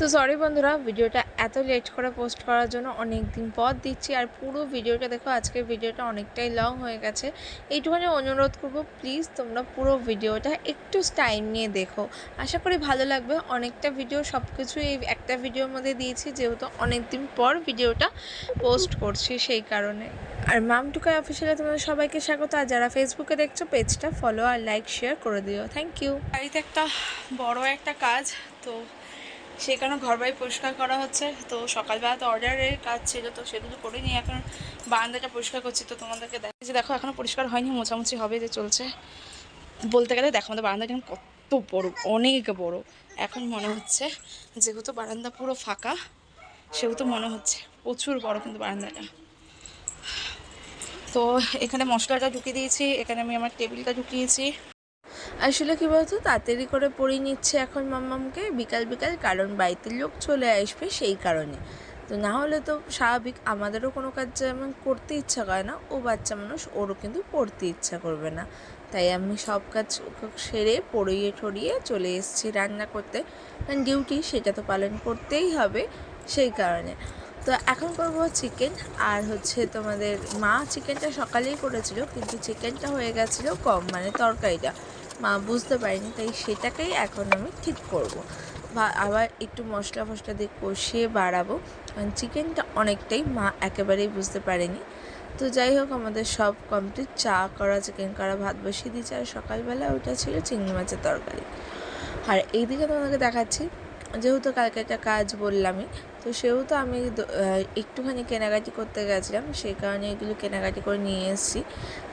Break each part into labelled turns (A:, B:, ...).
A: তো সরি বন্ধুরা, ভিডিওটা এত লেট করে পোস্ট করার জন্য অনেক দিন পর দিচ্ছি আর পুরো ভিডিওটা দেখো, আজকের ভিডিওটা অনেকটাই লং হয়ে গেছে। এইটুখানি অনুরোধ করব প্লিজ তোমরা পুরো ভিডিওটা একটু টাইম নিয়ে দেখো। আশা করি ভালো লাগবে, অনেকটা ভিডিও সব কিছু এই একটা ভিডিওর মধ্যে দিয়েছি, যেহেতু অনেক দিন পর ভিডিওটা পোস্ট করছি সেই কারণে। আর মামটুকাই অফিসিয়ালে তোমাদের সবাইকে স্বাগত, আর যারা ফেসবুকে দেখছ পেজটা ফলো আর লাইক শেয়ার করে দিও। থ্যাংক ইউ বাড়িতে একটা বড় একটা কাজ, তো সেই কারণে ঘর বাড়ি পরিষ্কার করা হচ্ছে। তো সকালবেলা তো অর্ডারের কাজ ছিল, তো সেগুলো করে নিয়ে এখন বারান্দাটা পরিষ্কার করছি। তো তোমাদেরকে দেখছি দেখো এখনও পরিষ্কার হয়নি, মোছামুছি হবে যে চলছে। বলতে গেলে দেখো, আমাদের বারান্দাটা এখন কত বড়, অনেক বড়। এখন মনে হচ্ছে যেহেতু বারান্দা পুরো ফাঁকা, সেহেতু মনে হচ্ছে প্রচুর বড় কিন্তু বারান্দাটা। তো এখানে মশলাটা ঢুকিয়ে দিয়েছি, এখানে আমি আমার টেবিলটা ঢুকিয়েছি। আসলে কী বলতো, তাড়াতাড়ি করে পড়িয়ে নিচ্ছে এখন মাম্মামকে বিকাল বিকাল কারণ বাড়িতে লোক চলে আসবে সেই কারণে। তো না হলে তো স্বাভাবিক, আমাদেরও কোনো কাজ যেমন করতে ইচ্ছা করে না, ও বাচ্চা মানুষ, ওরও কিন্তু পড়তে ইচ্ছা করবে না। তাই আমি সব কাজ সেরে পড়িয়ে ঠরিয়ে চলে এসেছি রান্না করতে। কারণ ডিউটি সেটা তো পালন করতেই হবে সেই কারণে। তো এখন করব চিকেন আর হচ্ছে তোমাদের মা চিকেনটা সকালেই করেছিল, কিন্তু চিকেনটা হয়ে গেছিল কম মানে তরকারিটা। মা বুঝতে পারিনি, তাই সেটাকেই এখন আমি ঠিক করব। বা আবার একটু মশলা ফসলা দিয়ে কষিয়ে বাড়াবো। কারণ চিকেনটা অনেকটাই মা একেবারেই বুঝতে পারেনি। তো যাই হোক, আমাদের সব কমপ্লিট চা করা, চিকেন করা, ভাত বসিয়ে দিয়েছে। আর সকালবেলা ওটা ছিল চিংড়ি মাছের তরকারি। আর এইদিকে তোমাদেরকে দেখাচ্ছি যেহেতু কালকে একটা কাজ বললামই, তো সেহেতু আমি একটুখানি কেনাকাটি করতে গেছিলাম, সেই কারণে এগুলো কেনাকাটি করে নিয়ে এসেছি।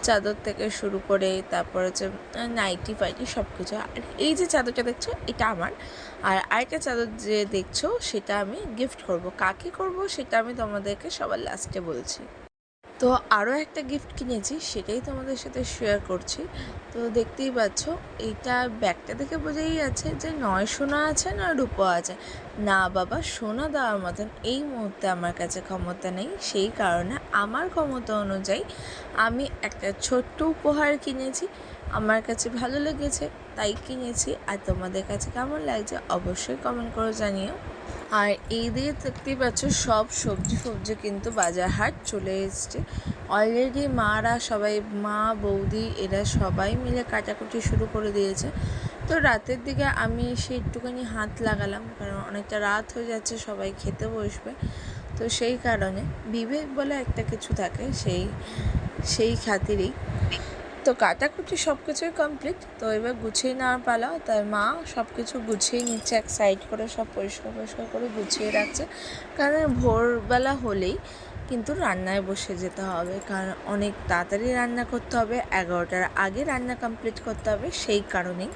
A: চাদর থেকে শুরু করে তারপর হচ্ছে নাইটি ফাইটি সব কিছু আর এই যে চাদরটা দেখছ, এটা আমার। আর আরেকটা চাদর যে দেখছ, সেটা আমি গিফট করব। কাকে করব, সেটা আমি তোমাদেরকে সবার লাস্টে বলছি। তো আরও একটা গিফট কিনেছি, সেটাই তোমাদের সাথে শেয়ার করছি। তো দেখতেই পাচ্ছ, এইটা ব্যাগটা দেখে বোঝাই আছে যে নয় সোনা আছে না রূপো আছে। না বাবা, সোনা দেওয়ার মতন এই মুহূর্তে আমার কাছে ক্ষমতা নেই। সেই কারণে আমার ক্ষমতা অনুযায়ী আমি একটা ছোট্ট উপহার কিনেছি। আমার কাছে ভালো লেগেছে, তাই কিনেছি। আর তোমাদের কাছে কেমন লাগছে অবশ্যই কমেন্ট করে জানিও। আর এই দিয়ে দেখতেই পাচ্ছ সব সবজি ফবজি কিন্তু বাজার হাট চলে এসছে। অলরেডি মারা সবাই, মা, বৌদি এরা সবাই মিলে কাটাকুটি শুরু করে দিয়েছে। তো রাতের দিকে আমি এসে একটুখানি হাত লাগালাম, কারণ অনেকটা রাত হয়ে যাচ্ছে, সবাই খেতে বসবে। তো সেই কারণে বিবেক বলে একটা কিছু থাকে, সেই সেই খাতিরেই। তো কাটাকুটি সব কিছুই কমপ্লিট তো এবার গুছিয়ে নেওয়ার পালা। তাই মা সব কিছু গুছিয়ে নিচ্ছে, এক সাইড করে সব পরিষ্কার পরিষ্কার করে গুছিয়ে রাখছে। কারণ ভোরবেলা হলেই কিন্তু রান্নায় বসে যেতে হবে। কারণ অনেক তাড়াতাড়ি রান্না করতে হবে, এগারোটার আগে রান্না কমপ্লিট করতে হবে, সেই কারণেই।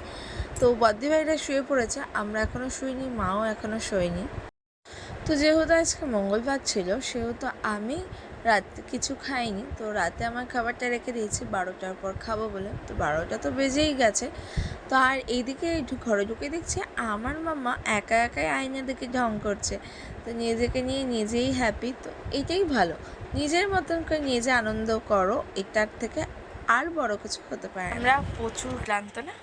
A: তো বদ্দি ভাইরা শুয়ে পড়েছে, আমরা এখনও শুইনি, মাও এখনও শোয়নি। তো যেহেতু আজকে মঙ্গলবার ছিল, সেহেতু আমি রাতে কিছু খাইনি। তো রাতে আমার খাবারটা রেখে দিয়েছি, বারোটার পর খাব বলে। তো বারোটা তো বেজেই গেছে। তো আর এইদিকে ঘরে ঢুকে দেখছি, আমার মামা একা একাই আয়না দেখে ঢং করছে। তো নিজেকে নিয়ে নিজেই হ্যাপি তো এটাই ভালো। নিজের মতন করে নিজে আনন্দ করো, এটার থেকে আর বড় কিছু হতে পারে আমরা প্রচুর ক্লান্ত না?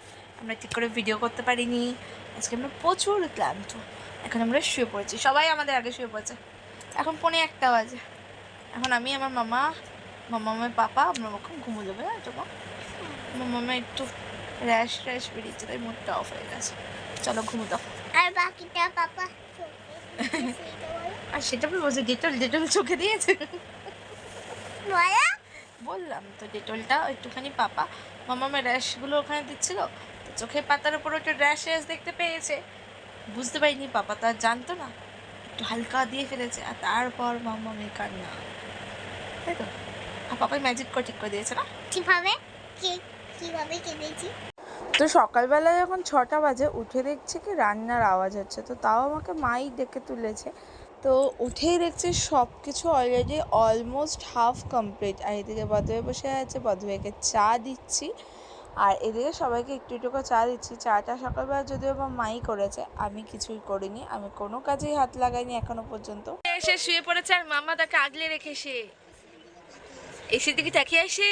A: আমরা ঠিক করে ভিডিও করতে পারিনি। আজকে আমরা প্রচুর ক্লান্ত। এখন আমরা শুয়ে পড়েছি। সবাই আমাদের আগে শুয়ে পড়েছে। এখন পনে একটা বাজে। এখন আমি আমার মামা মামা আমার পাপা আপনার কখন ঘুমো যাবে না তখন আমার মামা একটু র্যাশ র্যাশ বেরিয়েছে তাই মুডটা অফ হয়ে গেছে। চলো ঘুমো দাও
B: আর বাকিটা পাপা
A: আর সেটা বলব যে ডেটল ডেটল চোখে দিয়েছে।
B: বলা
A: বললাম তো ডেটলটা একটুখানি পাপা মামা আমার র্যাশগুলো ওখানে দিচ্ছিল তো চোখের পাতার উপর একটু র্যাশ র্যাশ দেখতে পেয়েছে। বুঝতে পারিনি পাপা তো আর জানতো না। একটু হালকা দিয়ে ফেলেছে আর তারপর মামা আমি কান্না। তাই তো? আর পাপাই ম্যাজিক করে ঠিক করে দিয়েছে না?
B: কীভাবে? কি কীভাবে কেঁদেছি?
A: তো সকালবেলা যখন ছটা বাজে উঠে দেখছি কি রান্নার আওয়াজ হচ্ছে। তো তাও আমাকে মাই ডেকে তুলেছে। তো উঠেই দেখছি সব কিছু অলরেডি অলমোস্ট হাফ কমপ্লিট আর এদিকে বধুয়ে বসে আছে বধুয়েকে চা দিচ্ছি। আর এদিকে সবাইকে একটু একটু করে চা দিচ্ছি। চাটা সকালবেলা যদিও বা মাই করেছে আমি কিছুই করিনি। আমি কোনো কাজেই হাত লাগাইনি এখনও পর্যন্ত। এসে শুয়ে পড়েছে আর মামা তাকে আগলে রেখে সে এসে দিকে তাকিয়ে আসে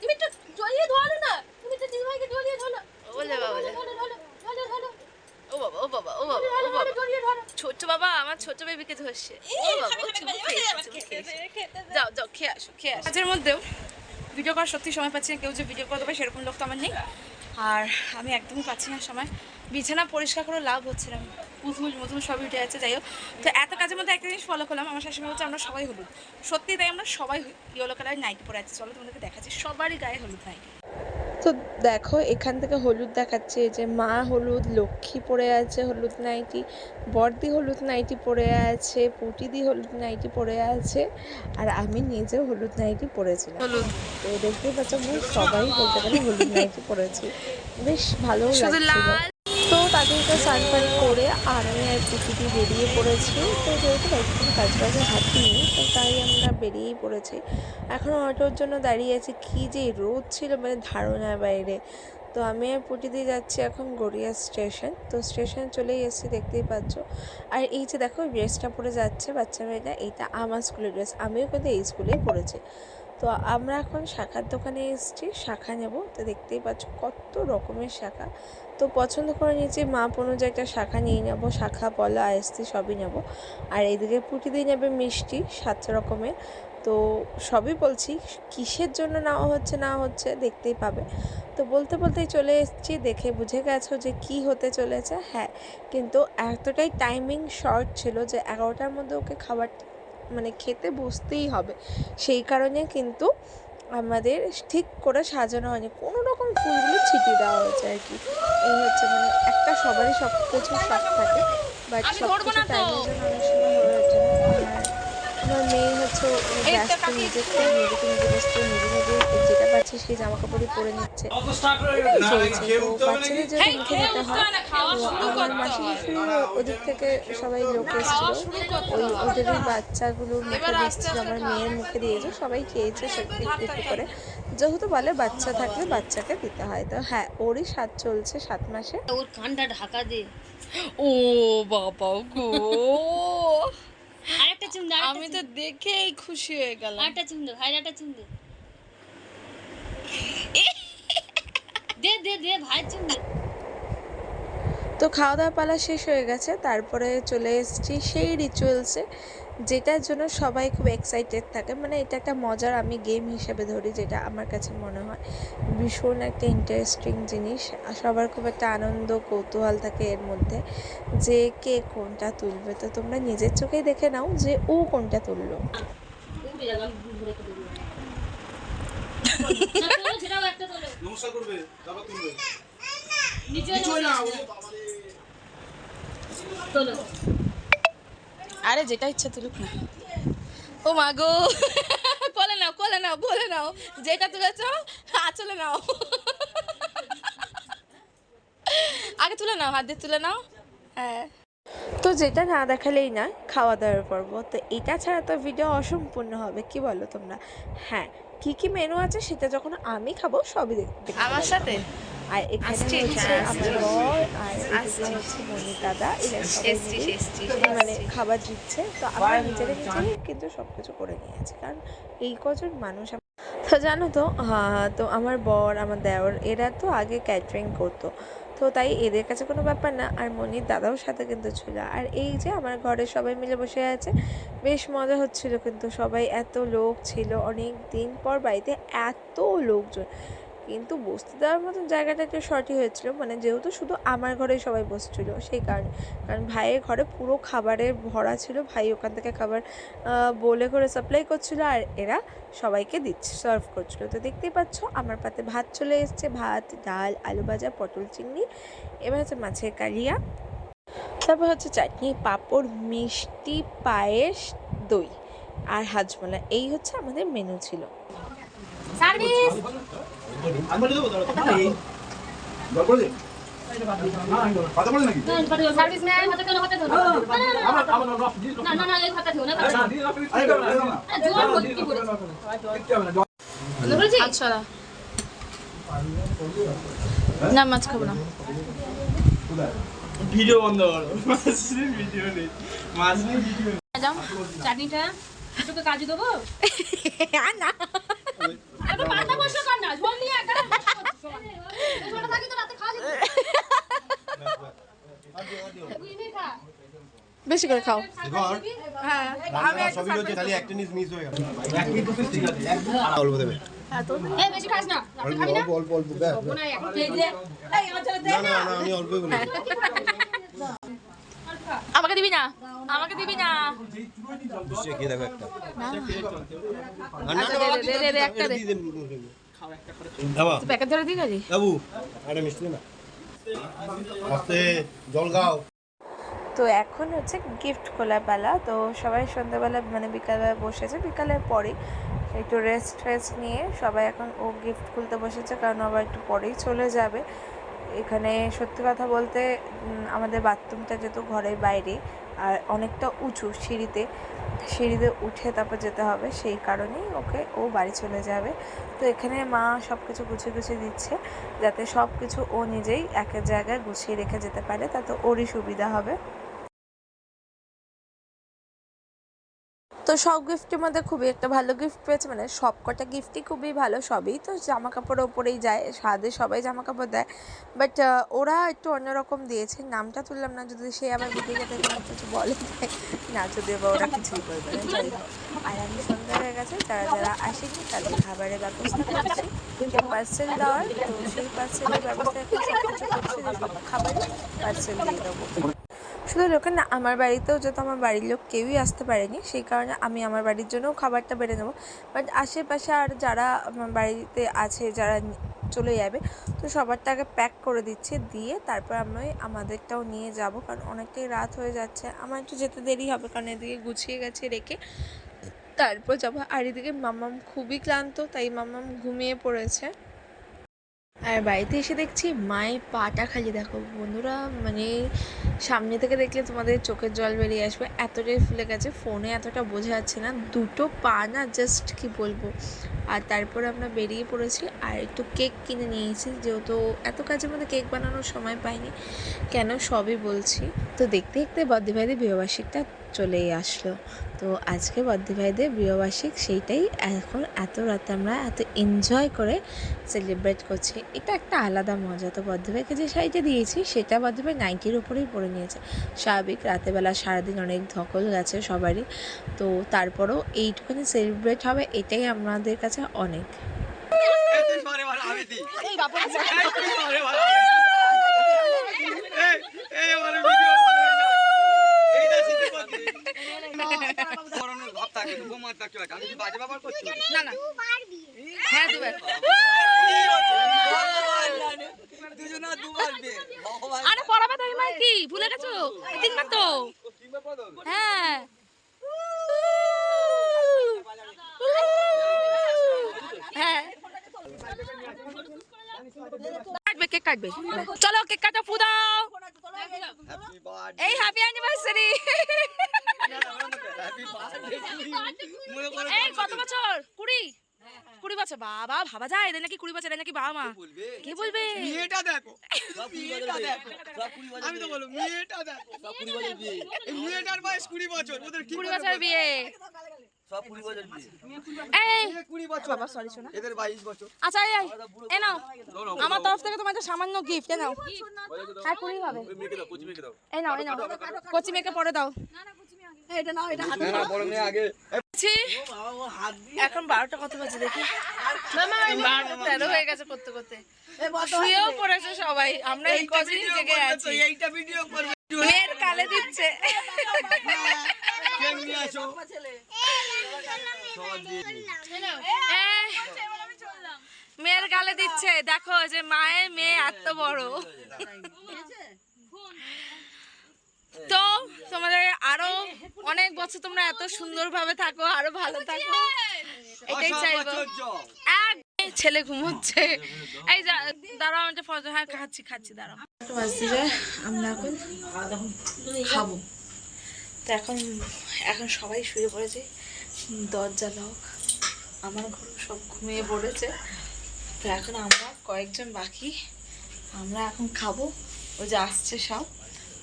B: তুমি তো জড়িয়ে ধরো না। তুমি তো দিদিভাইকে জড়িয়ে ধরো।
A: বাবা ও বাবা ও বাবা ও বাবা ও বাবা।
B: জড়িয়ে
A: ছোট ছোট্ট বাবা আমার ছোট বেবিকে ধরছে। ও বাবা, ও চুমু খেয়েছে, যাও যাও খেয়ে আসো খেয়ে আসো। কাজের মধ্যেও ভিডিও করার সত্যি সময় পাচ্ছি না কেউ যে ভিডিও করে দেবে সেরকম লোক তো আমার নেই। আর আমি একদমই পাচ্ছি না সময়। বিছানা পরিষ্কার করে লাভ হচ্ছে না। মুজমুজ মুজমুজ সবই উঠে যাচ্ছে, যাই হোক। তো এত কাজের মধ্যে একটা জিনিস ফলো করলাম। আমার শাশুড়ি হচ্ছে আমরা সবাই হলুদ। সত্যি তাই আমরা সবাই ইয়েলো কালার নাইটি পরে আছি। চলো তোমাদেরকে দেখাচ্ছি। সবারই গায়ে হলুদ নাইটি তো দেখো এখান থেকে হলুদ দেখাচ্ছে যে মা হলুদ লক্ষ্মী পরে আছে হলুদ নাইটি বর্দি হলুদ নাইটি পরে আছে পুটিদি হলুদ নাইটি পরে আছে আর আমি নিজে হলুদ নাইটি পরেছিলাম।
B: হলুদ।
A: তো দেখতেই পাচ্ছ সবাই বলতে গেলে হলুদ নাইটি পরেছি। বেশ ভালো লাগছিল। তাদেরকে স্নান পান করে আর আমি আর প্রকৃতি বেরিয়ে পড়েছি। তো যেহেতু কোনো কাজ বাজে হাত তো তাই আমরা বেরিয়েই পড়েছি। এখন অটোর জন্য দাঁড়িয়ে আছি। কী যে রোদ ছিল মানে ধারণার বাইরে। তো আমি আর পুটিদি যাচ্ছি এখন গড়িয়া স্টেশন। তো স্টেশনে চলেই এসেছি, দেখতেই পাচ্ছ। আর এই যে দেখো ড্রেসটা পরে যাচ্ছে বাচ্চা মেয়েটা এটা আমার স্কুলের ড্রেস আমিও কিন্তু এই স্কুলেই পড়েছি। তো আমরা এখন শাখার দোকানে এসেছি, শাখা নেব। তো দেখতেই পাচ্ছ কত রকমের শাখা। তো পছন্দ করে নিয়েছি, মাপ অনুযায়ী একটা শাখা নিয়ে নেব, শাখা পলা আইসি সবই নেব। আর এইদিকে পুঁটি দিয়ে নেবে মিষ্টি, সাত রকমের। তো সবই বলছি, কিসের জন্য নেওয়া হচ্ছে, না হচ্ছে দেখতেই পাবে। তো বলতে বলতেই চলে এসেছি, দেখে বুঝে গেছো যে কি হতে চলেছে। হ্যাঁ কিন্তু এতটাই টাইমিং শর্ট ছিল যে এগারোটার মধ্যে ওকে খাবার মানে খেতে বসতেই হবে। সেই কারণে কিন্তু আমাদের ঠিক করে সাজানো হয়নি। কোনো রকম ফুলগুলো ছিটিয়ে দেওয়া হয়েছে আর কি। এই হচ্ছে মানে একটা সবারই সব কিছু শখ থাকে বাট সব কিছু টাইমের জন্য অনেক সময় হয়ে ওঠে আমার মেয়ে হচ্ছে ব্যস্ত নিজেকে নিজেকে নিজে ব্যস্ত নিজে নিজে যেটা পাচ্ছে সেই জামা কাপড়ই পরে নিচ্ছে।
C: অত স্টার্ট হয়ে গেছে না
A: চলছে তো
C: উঠতে হবে নাকি
A: বাচ্চাদের যেহেতু মুখে দিতে হয় তো আমার মাসি শাশুড়ি ওদিক থেকে সবাই লোক এসেছিল। ওই ওদেরই বাচ্চাগুলোর মুখে দিচ্ছিল আমার মেয়ের মুখে দিয়েছে। সবাই খেয়েছে সত্যি একটু একটু করে। যেহেতু বলে বাচ্চা থাকলে বাচ্চাকে দিতে হয়। তো হ্যাঁ ওরই সাত চলছে সাত মাসে।
B: ওর কানটা ঢাকা দে।
A: ও বাবা গো।
B: আরেকটা চুম দে
A: আমি তো দেখেই খুশি হয়ে গেলাম।
B: আরেকটা চুম ভাই আরেকটা চুম দে দে দে দে ভাই চুম দে
A: তো খাওয়া দাওয়া পালা শেষ হয়ে গেছে তারপরে চলে এসেছি সেই রিচুয়ালসে যেটার জন্য সবাই খুব এক্সাইটেড থাকে মানে এটা একটা মজার আমি গেম হিসেবে ধরি যেটা আমার কাছে মনে হয় ভীষণ একটা ইন্টারেস্টিং জিনিস আর সবার খুব একটা আনন্দ কৌতূহল থাকে এর মধ্যে যে কে কোনটা তুলবে তো তোমরা নিজের চোখেই দেখে নাও যে ও কোনটা তুললো।
C: নমস্কার করবে তারপর তুলবে
B: নিচে
C: না।
B: তোলো।
A: আরে যেটা ইচ্ছা তুলুক না। ও মা গো। কোলে নাও কোলে নাও বলে নাও। যেটা তুলেছ আচলে নাও। আগে তুলে নাও হাত দিয়ে তুলে নাও। হ্যাঁ। তো যেটা না দেখালেই না খাওয়া দাওয়ার পর্ব। তো এটা ছাড়া তো ভিডিও অসম্পূর্ণ হবে কি বলো তোমরা? হ্যাঁ কি কি মেনু আছে সেটা যখন আমি খাব সবই দেখতে
B: আমার সাথে?
A: আর এখানে হচ্ছে
B: হ্যাঁ,
A: আমার বর আর হচ্ছে মনি দাদা মানে খাবার দিচ্ছে। তো আমরা নিজেরা নিজেরাই কিন্তু সব কিছু করে নিয়েছি। কারণ এই কজন মানুষ তো জানো তো তো আমার বর আমার দেওর এরা তো আগে ক্যাটারিং করতো। তো তাই এদের কাছে কোনো ব্যাপার না আর মনির দাদাও সাথে কিন্তু ছিল। আর এই যে আমার ঘরে সবাই মিলে বসে আছে বেশ মজা হচ্ছিল কিন্তু। সবাই এত লোক ছিল অনেক দিন পর বাড়িতে এত লোকজন। কিন্তু বসতে দেওয়ার মতো জায়গাটা একটু শর্টই হয়েছিল। মানে যেহেতু শুধু আমার ঘরেই সবাই বসছিল, সেই কারণে। কারণ ভাইয়ের ঘরে পুরো খাবারের ভরা ছিল, ভাই ওখান থেকে খাবার বলে করে সাপ্লাই করছিল আর এরা সবাইকে দিচ্ছে সার্ভ করছিল। তো দেখতেই পাচ্ছ, আমার পাতে ভাত চলে এসছে, ভাত, ডাল, আলু ভাজা, পটল চিংড়ি, এবার হচ্ছে মাছের কালিয়া, তারপর হচ্ছে চাটনি, পাঁপড়, মিষ্টি, পায়েস, দই আর হাজমোলা। এই হচ্ছে আমাদের মেনু ছিল।
B: না
A: আচ্ছা মাছ খাব না।
C: ভিডিও বন্ধ করো। ভিডিও নেই। ভিডিও
B: চাটনিটা তোকে কাজু দেবো?
A: না।
B: আরে কর না ঝোল নিয়ে একটা ছোট থাকি তো রাতে খাওয়া যেত। তুই নে খা
A: বেশি করে খাও। হ্যাঁ
D: রান্নাটা সবই হচ্ছে খালি একটা জিনিস মিস হয়ে গেল। এক মিনিট ঠিক আছে অল্প দেবে
B: বেশি খাস না
D: অল্প অল্প অল্প আমি অল্পই বলি।
B: আমাকে দিবি না? আমাকে দিবি না?
D: দেখো একটা। এটা
A: দে।
D: দিয়ে দেন। বাবা
A: প্যাকেট ধরে দিয়ে গেলি?
D: বাবু আরে মিষ্টি না। আস্তে জল খাও।
A: তো এখন হচ্ছে গিফট খোলা বেলা তো সবাই সন্ধ্যাবেলা মানে বিকালে বসেছে। বিকালের পরে একটু রেস্ট ফেস্ট নিয়ে সবাই এখন ও গিফট খুলতে বসেছে কারণ আবার একটু পরেই চলে যাবে। এখানে সত্যি কথা বলতে আমাদের বাথরুমটা যেহেতু ঘরের বাইরে আর অনেকটা উঁচু সিঁড়িতে সিঁড়িতে উঠে তারপর যেতে হবে, সেই কারণেই ওকে ও বাড়ি চলে যাবে। তো এখানে মা সব কিছু গুছিয়ে গুছিয়ে দিচ্ছে, যাতে সব কিছু ও নিজেই একের জায়গায় গুছিয়ে রেখে যেতে পারে, তাতে ওরই সুবিধা হবে। সব গিফটের মধ্যে খুবই একটা ভালো গিফট পেয়েছে মানে সব কটা গিফটই খুবই ভালো, সবই তো জামা কাপড়ের ওপরেই যায়, সাদে সবাই জামা কাপড় দেয় বাট ওরা একটু অন্যরকম দিয়েছে, নামটা তুললাম না, যদি সে আবার ভিডিও থেকে কিছু বলে না, যদি বা ওরা কিছুই বলবে না, যাই হোক। আর আমি সন্ধ্যা হয়ে গেছে যারা যারা আসেনি তাদের খাবারের ব্যবস্থা করছি। যে পার্সেল দেওয়ার, তো সেই পার্সেলের ব্যবস্থা এখন সব কিছু করছি পার্সেল দিয়ে দেবো। শুধু লোকের না আমার বাড়িতেও যেহেতু আমার বাড়ির লোক কেউই আসতে পারেনি, সেই কারণে আমি আমার বাড়ির জন্যও খাবারটা বেড়ে নেব। বাট আশেপাশে আর যারা আমার বাড়িতে আছে, যারা চলে যাবে, তো সবারটা আগে প্যাক করে দিচ্ছে, দিয়ে তারপর আমি আমাদেরটাও নিয়ে যাব, কারণ অনেকটাই রাত হয়ে যাচ্ছে। আমার একটু যেতে দেরি হবে, কারণ এদিকে গুছিয়ে গেছে রেখে তারপর যাব। আর এদিকে মাম্মাম খুবই ক্লান্ত, তাই মাম্মাম ঘুমিয়ে পড়েছে। আর বাড়িতে এসে দেখছি মায়ের পাটা খালি। দেখো বন্ধুরা মানে সামনে থেকে দেখলে তোমাদের চোখের জল বেরিয়ে আসবে। এতটাই ফুলে গেছে, ফোনে এতটা বোঝা যাচ্ছে না। দুটো পা না জাস্ট কি বলব? আর তারপর আমরা বেরিয়ে পড়েছি আর একটু কেক কিনে নিয়েছি, যেহেতু এত কাজের মধ্যে কেক বানানোর সময় পাইনি। কেন সবই বলছি। তো দেখতে দেখতে বদ্দি ভাইদের বিবাহবার্ষিকটা চলেই আসলো। তো আজকে বদ্দি ভাইদের বিবাহবার্ষিক সেইটাই এখন এত রাতে আমরা এত এনজয় করে সেলিব্রেট করছি। এটা একটা আলাদা মজা। তো বদ্ধভাইকে যে শাড়িটা দিয়েছি সেটা বদ্ধভাই নাইটির উপরেই পরে নিয়েছে। স্বাভাবিক রাতেবেলা সারাদিন অনেক ধকল গেছে সবারই। তো তারপরেও এইটুকুনি সেলিব্রেট হবে এটাই আমাদের কাছে অনেক। হ্যাঁ দুবার।
B: আরে পড়াবে তাই মানে কি? ভুলে গেছো? তিনবার তো হ্যাঁ। হ্যাঁ।
A: কাটবে কেক কাটবে।
B: চলো কেক কাটা ফু দাও। এই হ্যাপি অ্যানিভার্সারি এই কত বছর? কুড়ি? কুড়ি বছর? বাবা ভাবা যায় এদের নাকি কুড়ি বছর নাকি বাবা মা। কে বলবে?
E: মেয়েটা দেখো। আমি তো বলব মেয়েটা দেখো। মেয়েটার বয়স কুড়ি বছর ওদের
B: কুড়ি বছর বিয়ে।
E: সব কুড়ি বছর বিয়ে।
B: এই।
E: এ কুড়ি বছর।
B: বাবা সরি শোনা।
E: এদের বাইশ বছর।
B: আচ্ছা এই এই, এ নাও। আমার তরফ থেকে তোমার একটা সামান্য গিফট এ নাও। হ্যাঁ কুড়ি হবে। এই নাও এই নাও। কচি মেয়েকে পরে দাও।
E: বড় মেয়ে আগে।
A: ছি, এখন বারোটা কত বাজে দেখি। বারোটা তেরো হয়ে গেছে করতে করতে শুয়েও পড়েছে সবাই আমরা এই কদিন জেগে আছি।
E: এইটা ভিডিও করবে।
A: মেয়ের কালে দিচ্ছে। এ, মেয়ের গালে দিচ্ছে। দেখো যে মায়ের মেয়ে এত বড়। তো তোমাদের আরও অনেক বছর তোমরা এত সুন্দরভাবে থাকো আরও ভালো থাকো। এটাই চাইব। এক ছেলে ঘুমোচ্ছে। এই যা দাঁড়াও আমি একটা ফটো হ্যাঁ খাচ্ছি খাচ্ছি দাঁড়াও। আমরা এখন খাব। তো এখন এখন সবাই শুয়ে পড়েছে। দরজা লক আমার ঘর সব ঘুমিয়ে পড়েছে। তো এখন আমরা কয়েকজন বাকি। আমরা এখন খাব। ও যে আসছে সব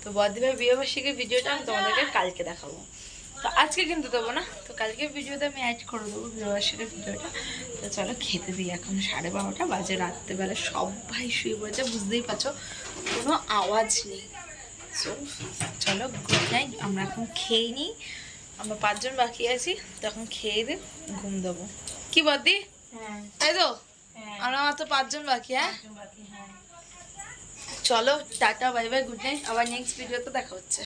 A: তো বর্ধমানের বিয়েবার্ষিকের ভিডিওটা আমি তোমাদেরকে কালকে দেখাবো। তো আজকে কিন্তু দেবো না তো কালকে ভিডিওতে আমি অ্যাড করে দেবো বিয়েবার্ষিকের ভিডিওটা। তো চলো খেতে দিই এখন সাড়ে বারোটা বাজে রাত্রেবেলা সবাই শুয়ে পড়েছে বুঝতেই পারছ কোনো আওয়াজ নেই। সো চলো গুড নাইট আমরা এখন খেয়ে নিই। আমরা পাঁচজন বাকি আছি তখন খেয়ে দিই ঘুম দেবো। কি বদি তাই হ্যাঁ। তো হ্যাঁ। আমরা মাত্র পাঁচজন বাকি হ্যাঁ।, হ্যাঁ। চলো tata bye bye good night. আবার নেক্সট ভিডিওতে দেখা হচ্ছে।